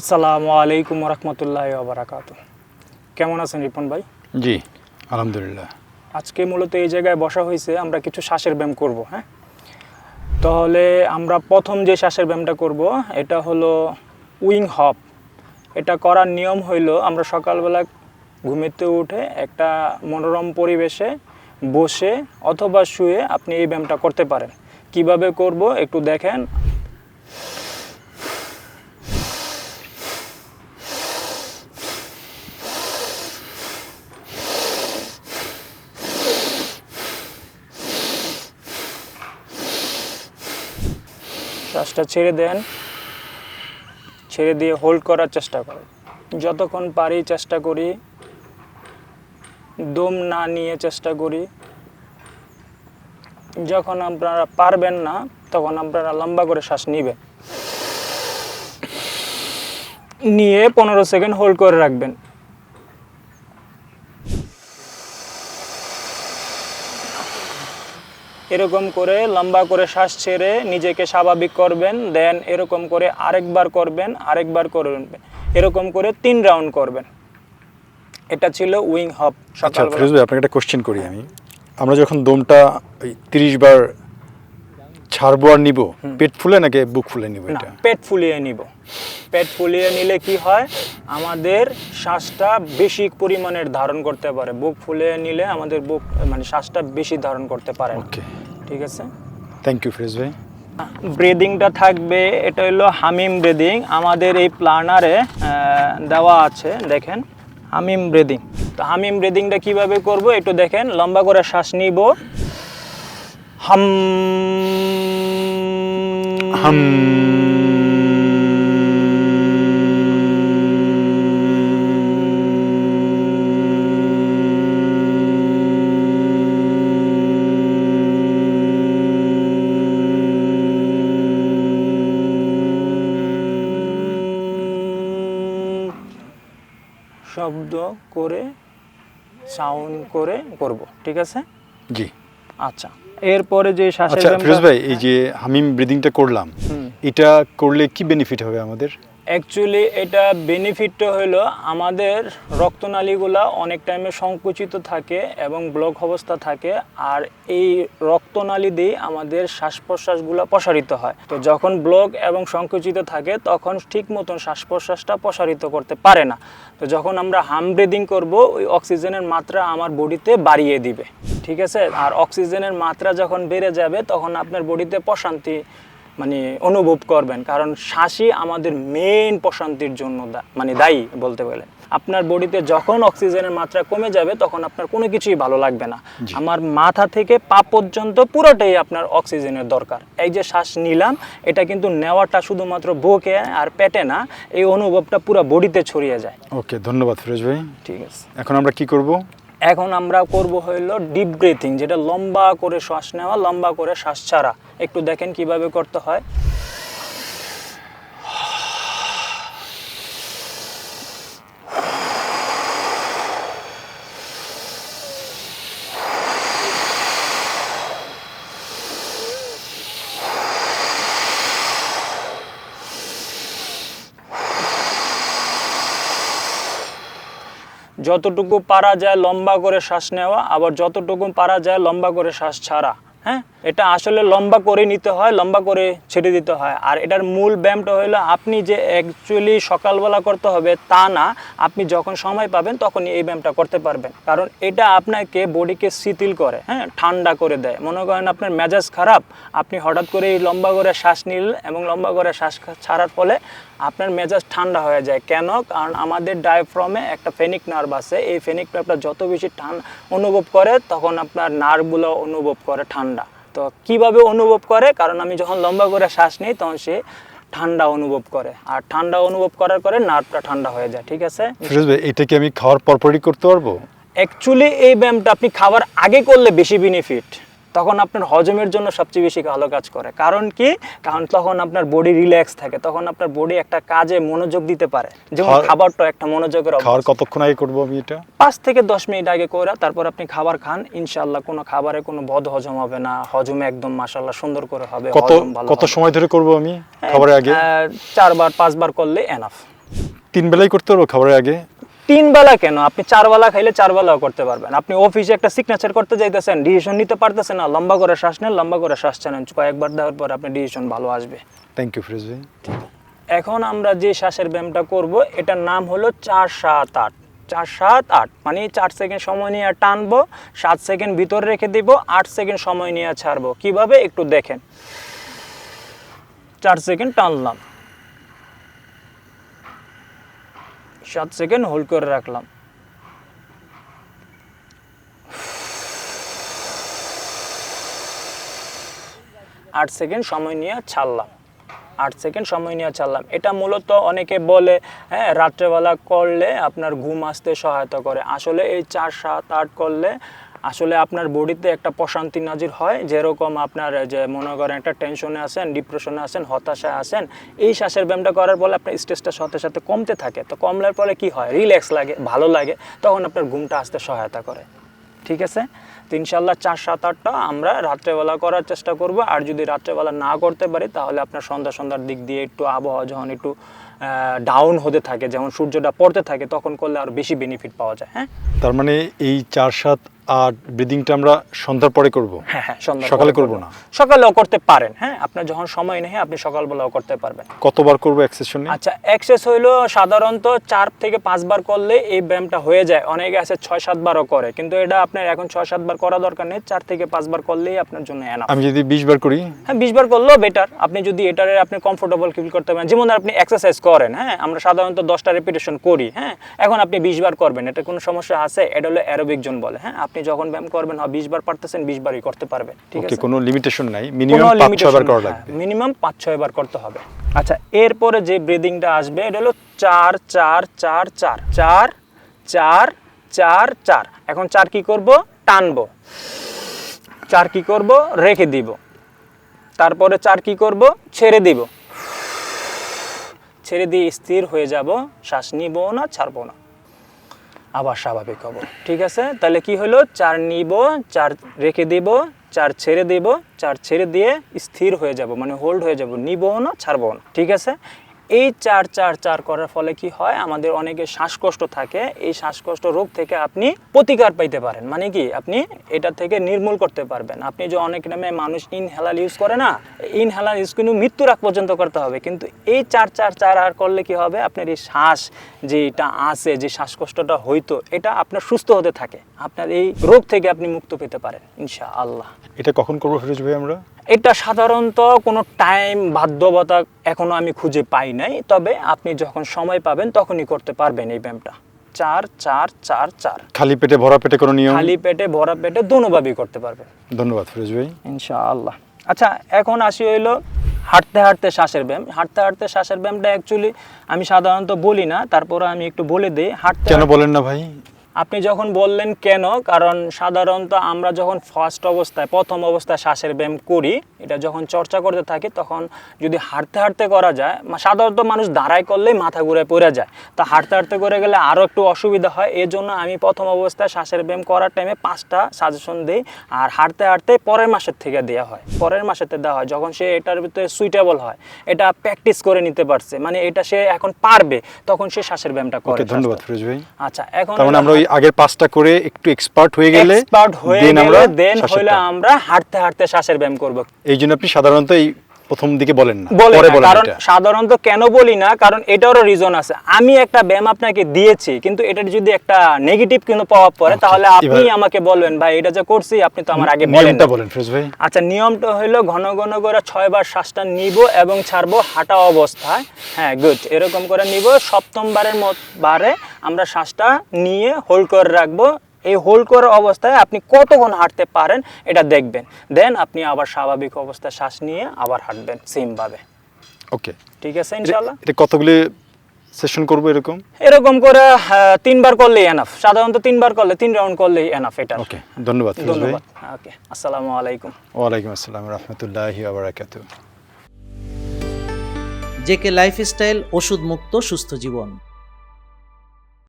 আসসালামু আলাইকুম রহমতুল্লাহ বারাকাত কেমন আছেন রিপন ভাই? জি। আলহামদুলিল্লাহ। আজকে মূলত এই জায়গায় বসা হয়েছে আমরা কিছু শ্বাসের ব্যায়াম করব হ্যাঁ? তাহলে আমরা প্রথম যে শ্বাসের ব্যায়ামটা করব এটা হলো উইং হপ। এটা করার নিয়ম হইল আমরা সকালবেলা ঘুমেতে উঠে একটা মনোরম পরিবেশে বসে অথবা শুয়ে আপনি এই ব্যায়ামটা করতে পারেন। কীভাবে করব একটু দেখেন। শ্বাসটা ছেড়ে দেন। ছেড়ে দিয়ে হোল্ড করার চেষ্টা করেন। যতক্ষণ পারি চেষ্টা করি। দম না নিয়ে চেষ্টা করি। যখন আপনারা পারবেন না, তখন আপনারা লম্বা করে শ্বাস নিবেন। নিয়ে পনেরো সেকেন্ড হোল্ড করে রাখবেন। এরকম করে লম্বা করে শ্বাস ছেড়ে নিজেকে স্বাভাবিক করবেন দেন এরকম করে আরেকবার করবেন আরেকবার করবেন এরকম করে তিন রাউন্ড করবেন। এটা ছিল উইং হপ আচ্ছা ফিরোজ ভাই আপনাকে একটা কোশ্চেন করি আমি। আমরা যখন দমটা তিরিশ বার ছাড়বো আর নিব পেট ফুলে নাকি বুক ফুলে নিব এটা? পেট ফুলিয়ে নিব। পেট ফুলিয়ে নিলে কি হয়? আমাদের শ্বাসটা বেশি পরিমাণের ধারণ করতে পারে। বুক ফুলিয়ে নিলে আমাদের বুক মানে শ্বাসটা বেশি ধারণ করতে পারে। ওকে ঠিক আছে? থ্যাংক ইউ ফিরোজ ভাই. ব্রিদিংটা থাকবে এটা হলো হামিম ব্রিদিং আমাদের এই প্ল্যানারে দেওয়া আছে দেখেন হামিম ব্রিদিং তো হামিম ব্রিদিংটা কীভাবে করব? একটু দেখেন লম্বা করে শ্বাস নিব। হাম হাম শব্দ করে সাউন্ড করে করব ঠিক আছে? জি। আচ্ছা এরপরে যে শ্বাসের আচ্ছা ফিরোজ ভাই এই যে হামিম ব্রিদিংটা করলাম এটা করলে কি বেনিফিট হবে আমাদের? অ্যাকচুয়ালি এটা বেনিফিটটা হলো আমাদের রক্তনালীগুলা অনেক টাইমে সংকুচিত থাকে এবং ব্লক অবস্থা থাকে আর এই রক্তনালী দিয়ে আমাদের শ্বাস প্রশ্বাসগুলো প্রসারিত হয়। তো যখন ব্লক এবং সংকুচিত থাকে, তখন ঠিক মতন শ্বাস প্রশ্বাসটা প্রসারিত করতে পারে না। তো যখন আমরা হাম ব্রিদিং করব, ওই অক্সিজেনের মাত্রা আমার বডিতে বাড়িয়ে দিবে। ঠিক আছে? আর অক্সিজেনের মাত্রা যখন বেড়ে যাবে, তখন আপনার বডিতে প্রশান্তি মানে অনুভব করবেন। কারণ শ্বাসই আমাদের মেন প্রশান্তির জন্য দা- মানে দায়ী বলতে গেলে। আপনার বডিতে যখন অক্সিজেনের মাত্রা কমে যাবে তখন আপনার কোনো কিছুই ভালো লাগবে না। আমার মাথা থেকে পা পর্যন্ত পুরোটাই আপনার অক্সিজেনের দরকার। এই যে শ্বাস নিলাম এটা কিন্তু নেওয়াটা শুধুমাত্র বুকে আর পেটে না এই অনুভবটা পুরো বডিতে ছড়িয়ে যায়। ওকে ধন্যবাদ ফিরোজ ভাই। ঠিক আছে। এখন আমরা কি করব? এখন আমরা করব হইল ডিপ ব্রিথিং যেটা লম্বা করে শ্বাস নেওয়া, লম্বা করে শ্বাস ছাড়া। একটু দেখেন কীভাবে করতে হয়। যতটুকু পারা যায় লম্বা করে শ্বাস নেওয়া, আবার যতটুকু পারা যায় লম্বা করে শ্বাস ছাড়া হ্যাঁ? এটা আসলে লম্বা করে নিতে হয়, লম্বা করে ছেড়ে দিতে হয়। আর এটার মূল ব্যায়ামটা হলো আপনি যে অ্যাকচুয়ালি সকালবেলা করতে হবে তা না, আপনি যখন সময় পাবেন তখনই এই ব্যায়ামটা করতে পারবেন। কারণ এটা আপনাকে বডিকে শিথিল করে হ্যাঁ? ঠান্ডা করে দেয়। মনে করেন আপনার মেজাজ খারাপ, আপনি হঠাৎ করে এই লম্বা করে শ্বাস নিলেন এবং লম্বা করে শ্বাস ছাড়ার ফলে আপনার মেজাজ ঠান্ডা হয়ে যায়। কেন? কারণ আমাদের ডায়াফ্রমে একটা ফেনিক নার্ভ আছে। এই ফেনিক নার্ভটা যত বেশি ঠান্ডা অনুভব করে তখন আপনার নার্ভগুলো অনুভব করে ঠান্ডা। তো কীভাবে অনুভব করে? কারণ আমি যখন লম্বা করে শ্বাস নিই তখন সে ঠান্ডা অনুভব করে। আর ঠান্ডা অনুভব করার পরে নার্ভটা ঠান্ডা হয়ে যায়। ঠিক আছে? এটা কি আমি খাওয়ার পরপরই করতে পারব? অ্যাকচুয়ালি এই ব্যায়ামটা আপনি খাবার আগে করলে বেশি বেনিফিট তখন আপনার হজমের জন্য সবচেয়ে বেশি ভালো কাজ করে। কারণ কি? কারণ তখন আপনার বডি রিল্যাক্স থাকে তখন আপনার বডি একটা কাজে মনোযোগ দিতে পারে। যেমন খাবারটা একটা মনোযোগের। খাওয়ার কতক্ষণ আগে করব আমি এটা? পাঁচ থেকে দশ মিনিট আগে করে তারপর আপনি খাবার খান ইনশাল্লাহ কোনো খাবারে কোনো বদ হজম হবে না হজমে একদম মাশাল্লাহ সুন্দর করে হবে কত কত সময় ধরে করব আমি খাবারের আগে? চারবার পাঁচবার করলে এনাফ তিন বেলাই করতে পারব খাবারের আগে? তিন বেলা কেন? আপনি চার বেলা খাইলে চার বেলাও করতে পারবেন। আপনি অফিসে একটা সিগনেচার করতে যাইতেছেন ডিসিশন নিতে পারতেছেন না লম্বা করে শ্বাস নেন লম্বা করে শ্বাস ছাড়েন। কয়েকবার দেওয়ার পর আপনার ডিসিশন ভালো আসবে। থ্যাংক ইউ ফিরোজ ভাই। এখন আমরা যে শ্বাসের ব্যায়ামটা করব এটার নাম হলো চার সাত আট। চার সাত আট মানে চার সেকেন্ড সময় নিয়ে টানবো সাত সেকেন্ড ভিতরে রেখে দিব আট সেকেন্ড সময় নিয়ে ছাড়বো। কীভাবে? একটু দেখেন। চার সেকেন্ড টানলাম। সাত সেকেন্ড হোল্ড করে রাখলাম। আট সেকেন্ড সময় নিয়ে ছাড়লাম। আট সেকেন্ড সময় নিয়ে ছাড়লাম। এটা মূলত অনেকে বলে হ্যাঁ রাত্রেবেলা করলে আপনার ঘুম আসতে সহায়তা করে। আসলে এই চার, সাত, আট করলে আসলে আপনার বডিতে একটা প্রশান্তি নাজির হয়, যেরকম আপনার যে মনে করেন একটা টেনশনে আছেন ডিপ্রেশনে আছেন, হতাশায় আছেন, এই শ্বাসের ব্যায়ামটা করার ফলে আপনার স্ট্রেসটা সাথে সাথে কমতে থাকে। তো কমলার ফলে কি হয়? রিল্যাক্স লাগে, ভালো লাগে, তখন আপনার ঘুমটা আসতে সহায়তা করে। ঠিক আছে? ইনশাল্লাহ চার, সাত, আটটা আমরা রাত্রেবেলা করার চেষ্টা করব। আর যদি রাত্রেবেলা না করতে পারি, তাহলে আপনার সন্ধ্যা, সন্ধ্যার দিক দিয়ে একটু আবহাওয়া যখন একটু ডাউন হতে থাকে যেমন সূর্যটা পড়তে থাকে তখন করলে আরও বেশি বেনিফিট পাওয়া যায় হ্যাঁ? তার মানে এই চার সাত আট ব্রিদিংটা আমরা সন্ধ্যার পরে করব? হ্যাঁ হ্যাঁ সকালে করব না? সকালেও করতে পারেন হ্যাঁ? আপনার যখন সময় নেই আপনি সকালবেলাও করতে পারবেন। কতবার করব এক্সেশনে আচ্ছা এক্সেস হইল সাধারণত চার থেকে পাঁচবার করলে এই ব্যায়ামটা হয়ে যায়। অনেকে আছে ছয় সাতবারও করে কিন্তু এটা আপনার এখন ছয় সাতবার করা দরকার নেই। চার থেকে পাঁচবার করলেই আপনার জন্য এনাফ আমি যদি বিশ বার করি? হ্যাঁ বিশ বার করলেও বেটার আপনি যদি এটারে আপনি কমফোর্টেবল ফিল করতে পারেন যেমন আপনি এক্সারসাইজ করেন হ্যাঁ? আমরা সাধারণত দশটা রেপিটেশন করি হ্যাঁ? এখন আপনি বিশ বার করবেন এটা কোনো সমস্যা আছে? এটা হলো অ্যারোবিক জোন বলে হ্যাঁ? আপনি যখন ব্যায়াম করবেন হয় বিশ বার পারতেছেন বিশ বারই করতে পারবেন ঠিক আছে? কোনো লিমিটেশন নাই মিনিমাম পাঁচ ছয় বার করা লাগবে। মিনিমাম পাঁচ ছয় বার করতে হবে। আচ্ছা এরপরে যে ব্রিদিংটা আসবে এটা হলো চার চার চার চার চার চার চার চার। এখন চার কি করব? টানবো। চার কি করব? রেখে দিব। তারপরে চার কি করব? ছেড়ে দিব। ছেড়ে দিয়ে স্থির হয়ে যাব, শ্বাস নিব না, ছাড়বো না। আবার স্বাভাবিক হব, ঠিক আছে? তাহলে কি হলো? চার নিব, চার রেখে দিব, চার ছেড়ে দিব, চার ছেড়ে দিয়ে স্থির হয়ে যাব মানে হোল্ড হয়ে যাব, নিব না, ছাড়বো না, ঠিক আছে? এই চার চার চার করার ফলে কি হয়? আমাদের অনেকে শ্বাসকষ্ট থাকে। এই শ্বাসকষ্ট রোগ থেকে আপনি প্রতিকার পাইতে পারেন। মানে কি? আপনি এটা থেকে নির্মূল করতে পারবেন। আপনি যে অনেক নামে মানুষ ইনহেলার ইউজ করে না ইনহেলার ইউজ কিন্তু মৃত্যুর আগ পর্যন্ত করতে হবে। কিন্তু এই চার চার চার আর করলে কি হবে? আপনার এই শ্বাস যেটা আছে, যে শ্বাসকষ্টটা হইতো, এটা আপনার সুস্থ হতে থাকে। আপনার এই রোগ থেকে আপনি মুক্ত পেতে পারেন ইনশা আল্লাহ এটা কখন করব ফিরোজ ভাই আমরা? এটা সাধারণত কোনো টাইম বাধ্যবতা এখনও আমি খুঁজে পাই নাই তবে আপনি যখন সময় পাবেন তখনই করতে পারবেন এই ব্যায়ামটা। চার চার চার চার। খালি পেটে ভরা পেটে কোনো নিয়ম? খালি পেটে ভরা পেটে দোনোভাবেই করতে পারবেন। ধন্যবাদ ফিরোজ ভাই। ইনশাআল্লাহ। আচ্ছা এখন আসি হইল হাঁটতে হাঁটতে শ্বাসের ব্যায়াম। হাঁটতে হাঁটতে শ্বাসের ব্যায়ামটা অ্যাকচুয়ালি আমি সাধারণত বলি না তারপরে আমি একটু বলে দিই। হাঁটতে কেন বলেন না ভাই? আপনি যখন বললেন কেন কারণ সাধারণত আমরা যখন ফার্স্ট অবস্থায় প্রথম অবস্থায় শ্বাসের ব্যায়াম করি এটা যখন চর্চা করতে থাকি তখন যদি হাঁটতে হাঁটতে করা যায় সাধারণত মানুষ দাঁড়ায় করলেই মাথা ঘুরে পড়ে যায়। তা হাঁটতে হাঁটতে করে গেলে আরও একটু অসুবিধা হয় এই জন্য আমি প্রথম অবস্থায় শ্বাসের ব্যায়াম করার টাইমে পাঁচটা সাজেশন দিই আর হাঁটতে হাঁটতে পরের মাসের থেকে দেওয়া হয়। পরের মাসেতে দেওয়া হয় যখন সে এটার ভিতরে সুইটেবল হয় এটা প্র্যাকটিস করে নিতে পারছে মানে এটা সে এখন পারবে তখন সে শ্বাসের ব্যায়ামটা করে। ধন্যবাদ ফিরোজ ভাই। আচ্ছা এখন মানে আমরা ওই আগের পাঁচটা করে একটু এক্সপার্ট হয়ে গেলে এক্সপার্ট হয়ে গেলে দেন আমরা হাঁটতে হাঁটতে শ্বাসের ব্যায়াম করব। এই জন্য আপনি সাধারণত এই প্রথম দিকে বলেন না পরে বলেন কারণ সাধারণত কেন বলি না কারণ এটারও রিজন আছে। আমি একটা ব্যায়াম আপনাকে দিয়েছি কিন্তু এটার যদি একটা নেগেটিভ কিন্তু প্রভাব পড়ে আচ্ছা, তাহলে আপনি আমাকে বলবেন ভাই এটা যে করছি আপনি তো আমার আগে বলেন নিয়মটা বলেন ফিরোজ ভাই। আচ্ছা নিয়মটা হলো ঘন ঘন করে ছয় বার শ্বাসটা নিব এবং ছাড়বো হাঁটা অবস্থায়। হ্যাঁ গুড এরকম করে নিব। সপ্তমবারের মত বারে আমরা শ্বাসটা নিয়ে হোল্ড করে রাখব এই হোল্ড করার অবস্থায় আপনি কতক্ষণ হাঁটতে পারেন এটা দেখবেন। দেন আপনি আবার স্বাভাবিক অবস্থায় শ্বাস নিয়ে আবার হাঁটবেন সেমভাবে। ওকে। ঠিক আছে ইনশাল্লাহ এটা কতগুলি সেশন করব এরকম? এরকম করে তিনবার করলেই এনাফ সাধারণত তিনবার করলে তিন রাউন্ড করলেই এনাফ এটা ওকে ধন্যবাদ ধন্যবাদ। ওকে আসসালামু আলাইকুম। ওয়ালাইকুম আসসালাম রহমতুল্লাহি আবরাকাতুহ জেকে লাইফস্টাইল ওষুধ মুক্ত সুস্থ জীবন।